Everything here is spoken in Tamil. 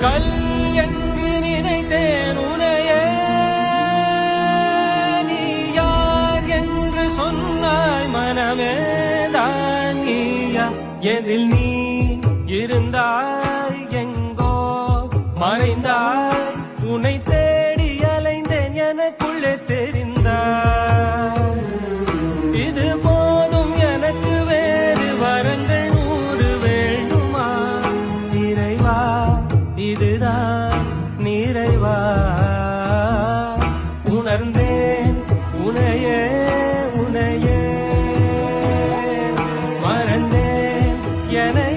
கல் என்று நினைத்தேன் உனைய நீ யார் என்று சொன்னாய் மனமே தான் நீயா எதில் நீ இருந்தாய் எங்கோ மறைந்தாய் உனை தேடி அலைந்தேன் எனக்கு. உனையே உனையே. மறந்தேன் என